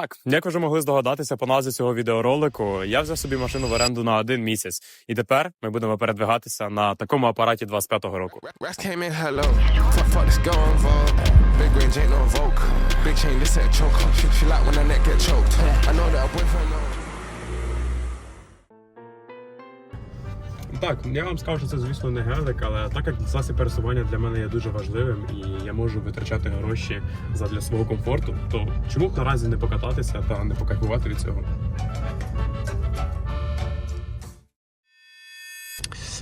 Так, як ви вже могли здогадатися по назві цього відеоролику, я взяв собі машину в оренду на один місяць, і тепер ми будемо передвигатися на такому апараті 25-го року. Так, я вам скажу, що це, звісно, не гелик, але так як засіб пересування для мене є дуже важливим і я можу витрачати гроші задля свого комфорту, то чому б наразі не покататися та не покайфувати від цього?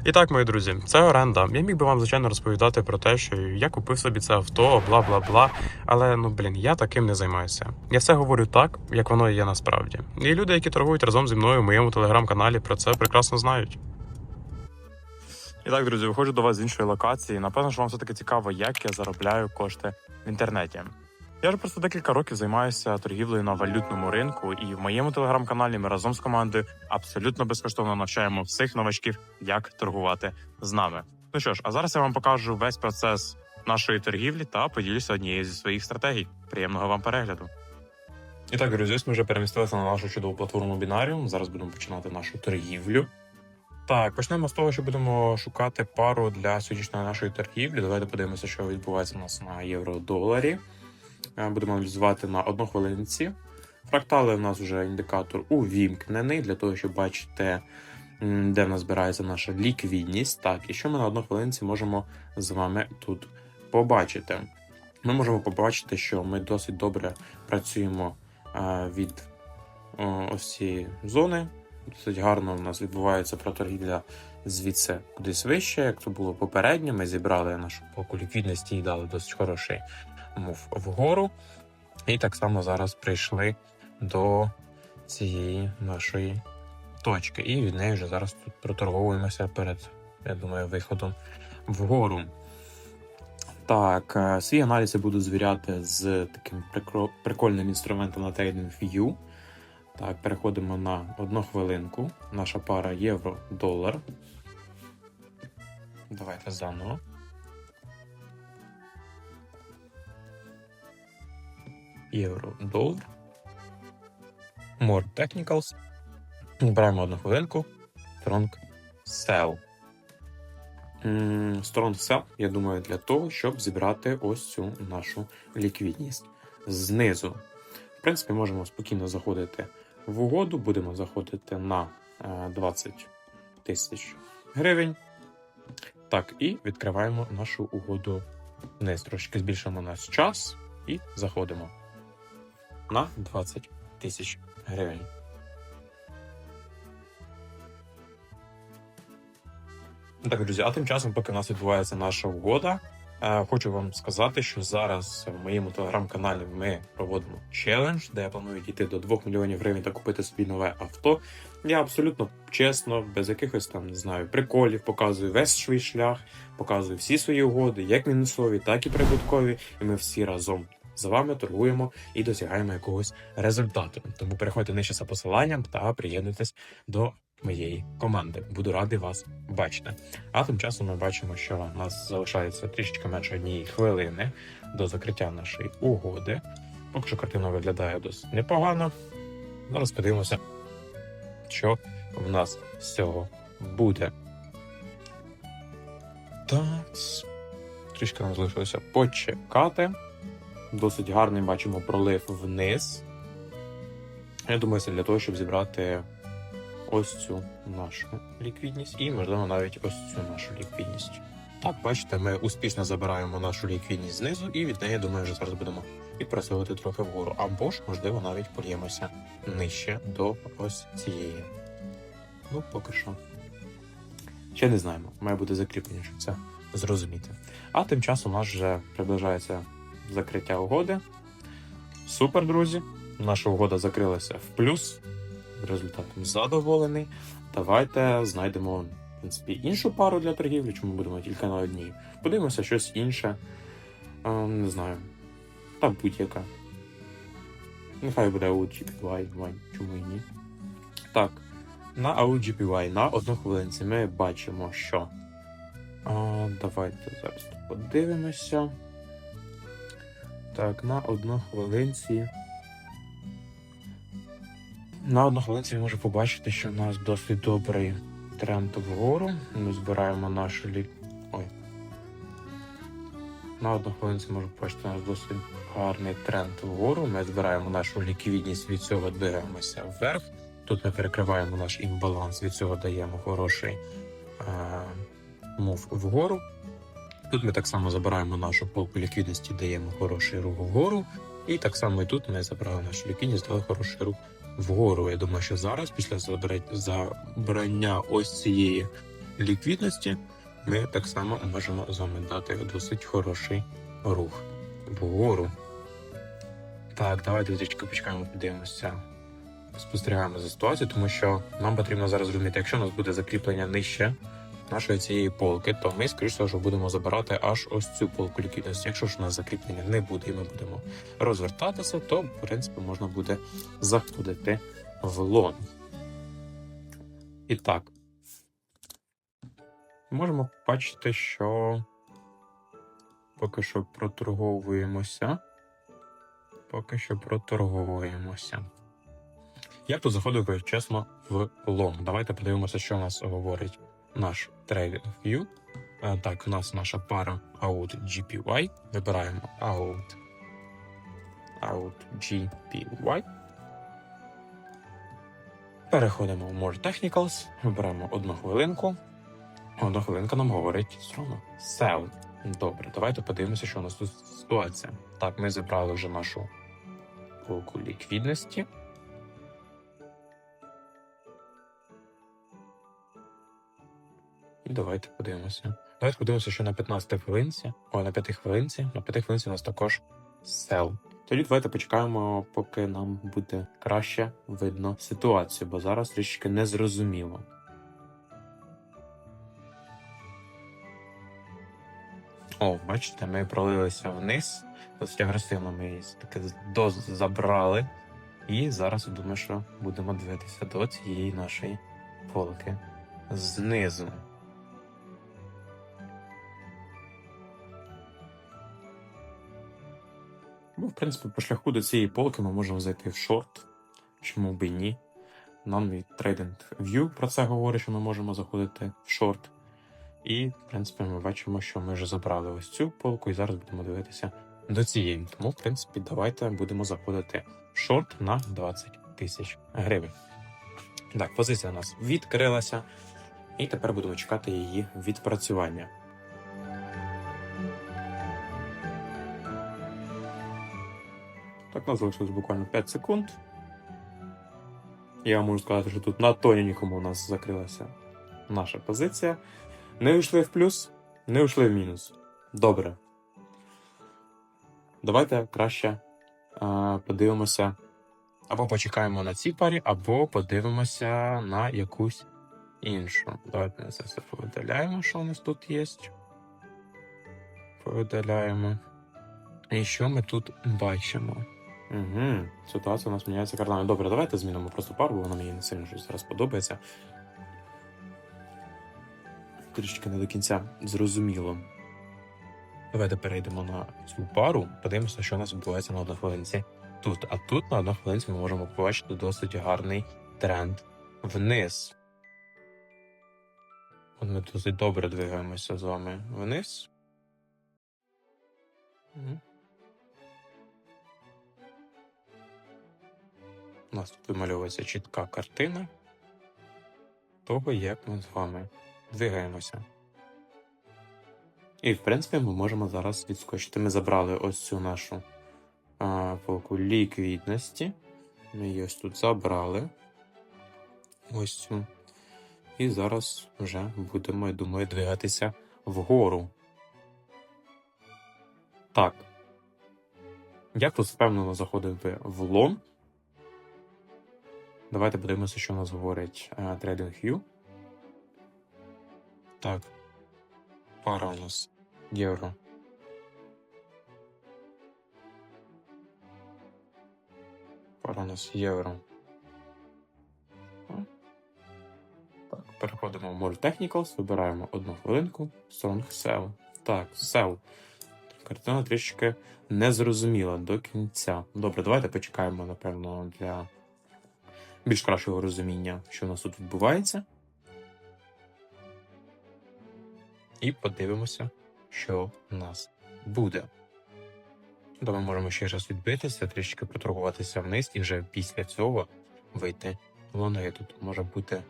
І так, мої друзі, це оренда. Я міг би вам, звичайно, розповідати про те, що я купив собі це авто, бла бла бла. Але ну блін, я таким не займаюся. Я все говорю так, як воно є насправді. І люди, які торгують разом зі мною в моєму телеграм-каналі, про це прекрасно знають. І так, друзі, виходжу до вас з іншої локації. Напевно, що вам все таки цікаво, як я заробляю кошти в інтернеті. Я вже просто декілька років займаюся торгівлею на валютному ринку, і в моєму телеграм-каналі ми разом з командою абсолютно безкоштовно навчаємо всіх новачків, як торгувати з нами. Ну що ж, а зараз я вам покажу весь процес нашої торгівлі та поділюся однією зі своїх стратегій. Приємного вам перегляду. І так, друзі, ми вже перемістилися на нашу чудову платформу Binarium. Зараз будемо починати нашу торгівлю. Так, почнемо з того, що будемо шукати пару для сьогоднішньої нашої торгівлі. Давайте подивимося, що відбувається у нас на євро-доларі. Е, Будемо аналізувати на однохвилинці. Фрактали у нас вже індикатор увімкнений для того, щоб бачити, де в нас збирається наша ліквідність. Так, і що ми на однохвилинці можемо з вами тут побачити? Ми можемо побачити, що ми досить добре працюємо е, від ось цієї зони. Досить гарно у нас відбувається проторгівля звідси кудись вище, як це було попередньо. Ми зібрали нашу поку ліквідності і дали досить хороший мув вгору. І так само зараз прийшли до цієї нашої точки. І від неї вже зараз тут проторговуємося перед, я думаю, виходом вгору. Так, е, свій аналіз я буду звіряти з таким прикольним інструментом на TradingView. Так, переходимо на одну хвилинку. Наша пара євро-долар. Давайте заново. Євро-долар. More Technicals. Беремо одну хвилинку. Strong Sell. Strong Sell, я думаю, для того, щоб зібрати ось цю нашу ліквідність. Знизу. В принципі, можемо спокійно заходити в угоду. Будемо заходити на е, 20 тисяч гривень. Так, і відкриваємо нашу угоду вниз. Трошки збільшимо наш час і заходимо на 20 тисяч гривень. Так, друзі, а тим часом, поки у нас відбувається наша угода, е, хочу вам сказати, що зараз в моєму телеграм-каналі ми проводимо челендж, де я планую дійти до 2 мільйонів гривень та купити собі нове авто. Я абсолютно чесно, без якихось там не знаю приколів, показую весь свій шлях, показую всі свої угоди, як мінусові, так і прибуткові. І ми всі разом з вами торгуємо і досягаємо якогось результату. Тому переходьте нижче за посиланням та приєднуйтесь до моєї команди. Буду радий вас бачити. А тим часом ми бачимо, що у нас залишається трішечки менше однієї хвилини до закриття нашої угоди. Поки що картина виглядає досить непогано. Зараз подивимося, що в нас з цього буде. Так. Трішки нам залишилося почекати. Досить гарний бачимо пролив вниз. Я думаю, це для того, щоб зібрати ось цю нашу ліквідність і, можливо, навіть ось цю нашу ліквідність. Так, бачите, ми успішно забираємо нашу ліквідність знизу, і від неї, думаю, вже зараз будемо відпрацьовувати трохи вгору. Або ж, можливо, навіть польємося нижче до ось цієї. Ну, поки що. Ще не знаємо. Має бути закріплення, щоб це зрозуміти. А тим часом у нас вже приближається закриття угоди. Супер, друзі. Наша угода закрилася в плюс. Результатом задоволений. Давайте знайдемо в принципі, іншу пару для торгівлі, чому будемо тільки на одній. Подивимося щось інше. Е, не знаю. Та будь-яка. Нехай буде OGPY, чому і ні. Так, на OGPY на одну хвилинці ми бачимо, що. А, давайте зараз подивимося. Так, на одну хвилинці. На однохвилинці можу побачити, що у нас досить добрий тренд вгору. Ми збираємо нашу лік. Ой. На однохвилинці можу побачити, у нас досить гарний тренд вгору. Ми збираємо нашу ліквідність, від цього дивимося вверх. Тут ми перекриваємо наш імбаланс, від цього даємо хороший е- мув вгору. Тут ми так само забираємо нашу полку ліквідності, даємо хороший рух вгору. І так само і тут ми забрали нашу ліквідність, дали хороший рух вгору. Я думаю, що зараз, після забрання ось цієї ліквідності, ми так само можемо з вами дати досить хороший рух вгору. Так, давайте трішки почекаємо, подивимося. Спостерігаємо за ситуацією, тому що нам потрібно зараз зрозуміти, якщо у нас буде закріплення нижче нашої цієї полки, то ми, скоріш всього, будемо забирати аж ось цю полку ліквідності. Якщо ж у нас закріплення не буде, і ми будемо розвертатися, то в принципі можна буде заходити в лон. І так, можемо бачити, що поки що проторговуємося. Поки що проторговуємося. Я тут заходив, чесно, в лонг. Давайте подивимося, що нас говорить наш Trading View. Е, Так, у нас наша пара Out GPY. Вибираємо Out, Out GPY. Переходимо в More Technicals, вибираємо одну хвилинку. Одна хвилинка нам говорить сторону Sell. Добре, давайте подивимося, що у нас тут ситуація. Так, ми зібрали вже нашу полку ліквідності. Давайте подивимося. Давайте подивимося, що на 15 хвилинці, о, на 5 хвилинці, на 5 хвилинці у нас також сел. Тоді давайте почекаємо, поки нам буде краще видно ситуацію, бо зараз трішки незрозуміло. О, бачите, ми пролилися вниз. Досить агресивно ми її таки забрали. І зараз я думаю, що будемо дивитися до цієї нашої полки знизу. Принципі, по шляху до цієї полки ми можемо зайти в шорт. Чому б і ні? Нам від TradingView про це говорить, що ми можемо заходити в шорт. І, в принципі, ми бачимо, що ми вже забрали ось цю полку, і зараз будемо дивитися до цієї. Тому, в принципі, давайте будемо заходити в шорт на 20 тисяч гривень. Так, позиція у нас відкрилася, і тепер будемо чекати її відпрацювання. Нас залишилось буквально 5 секунд. Я можу сказати, що тут на тоненькому у нас закрилася наша позиція. Не йшли в плюс, не йшли в мінус. Добре. Давайте краще а, подивимося. Або почекаємо на цій парі, або подивимося на якусь іншу. Давайте це все повидаляємо, що у нас тут є. Повидаляємо. І що ми тут бачимо? Угу. Ситуація у нас міняється кардинально. Добре, давайте змінимо просто пару, бо вона мені не сильно щось зараз подобається. Трішки не до кінця зрозуміло. Давайте перейдемо на цю пару, подивимося, що у нас відбувається на однохвилинці тут. А тут на однохвилинці ми можемо побачити досить гарний тренд вниз. От ми досить добре двигаємося з вами вниз. Мгм. У нас тут вимальовується чітка картина того, як ми з вами двигаємося. І, в принципі, ми можемо зараз відскочити. Ми забрали ось цю нашу а, полку ліквідності. Ми її ось тут забрали. Ось цю. І зараз вже будемо, я думаю, двигатися вгору. Так. Я тут впевнено заходив в лом. Давайте подивимося, що у нас говорить е, TradingView. Так. Пара у нас євро. Пара у нас євро. Так, переходимо в More Technicals, вибираємо одну хвилинку. Strong Sell. Так, Sell. Картина трішки незрозуміла до кінця. Добре, давайте почекаємо, напевно, для більш кращого розуміння, що у нас тут відбувається. І подивимося, що у нас буде. То ми можемо ще раз відбитися, трішки проторгуватися вниз, і вже після цього вийти в лонги. Тут може бути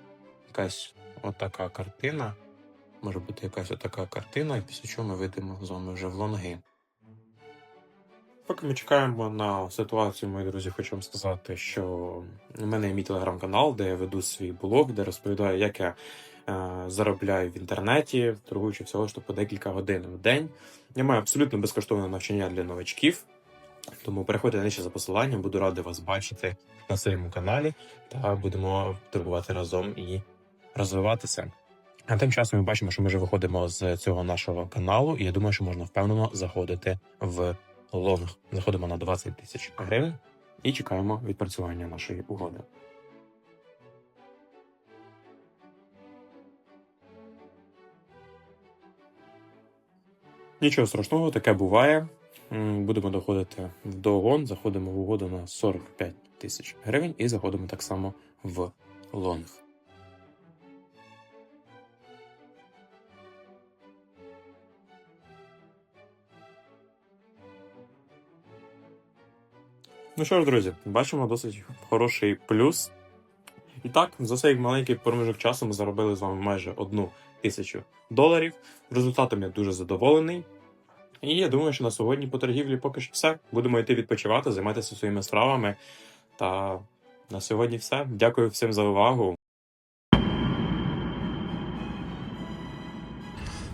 якась отака картина. Може бути якась отака картина, і після чого ми вийдемо з вами вже в лонги. Поки ми чекаємо на ситуацію, мої друзі, хочу вам сказати, що у мене є мій телеграм-канал, де я веду свій блог, де розповідаю, як я е, заробляю в інтернеті, торгуючи всього ж по декілька годин в день. Я маю абсолютно безкоштовне навчання для новачків. Тому переходьте нижче за посиланням, буду радий вас бачити на своєму каналі та будемо торгувати разом і розвиватися. А тим часом ми бачимо, що ми вже виходимо з цього нашого каналу, і я думаю, що можна впевнено заходити в лонг. Заходимо на 20 тисяч гривень і чекаємо відпрацювання нашої угоди. Нічого страшного, таке буває. Будемо доходити в догон, заходимо в угоду на 45 тисяч гривень і заходимо так само в лонг. Ну що ж, друзі, бачимо досить хороший плюс. І так, за цей маленький проміжок часу ми заробили з вами майже одну тисячу доларів. Результатом я дуже задоволений. І я думаю, що на сьогодні по торгівлі поки що все. Будемо йти відпочивати, займатися своїми справами. Та на сьогодні все. Дякую всім за увагу.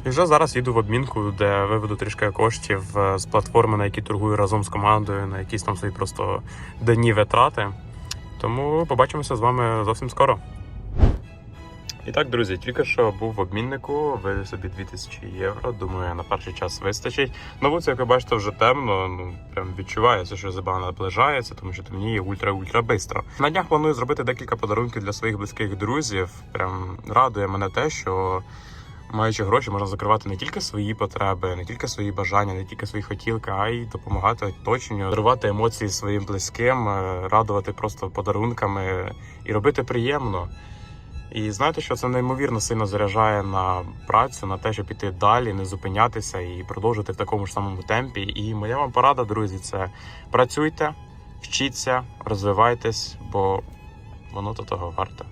І вже зараз їду в обмінку, де виведу трішки коштів е, з платформи, на якій торгую разом з командою, на якісь там свої просто денні витрати. Тому побачимося з вами зовсім скоро. І так, друзі, тільки що був в обміннику, вивів собі 2000 євро. Думаю, на перший час вистачить. На вулиці, як ви бачите, вже темно. Ну прям відчувається, що зима наближається, тому що темніє ультра-ультра бистро. На днях планую зробити декілька подарунків для своїх близьких друзів. Прям радує мене те, що маючи гроші, можна закривати не тільки свої потреби, не тільки свої бажання, не тільки свої хотілки, а й допомагати оточенню, дарувати емоції своїм близьким, е, радувати просто подарунками і робити приємно. І знаєте, що це неймовірно сильно заряджає на працю, на те, щоб піти далі, не зупинятися і продовжити в такому ж самому темпі. І моя вам порада, друзі, це працюйте, вчіться, розвивайтесь, бо воно до того варте.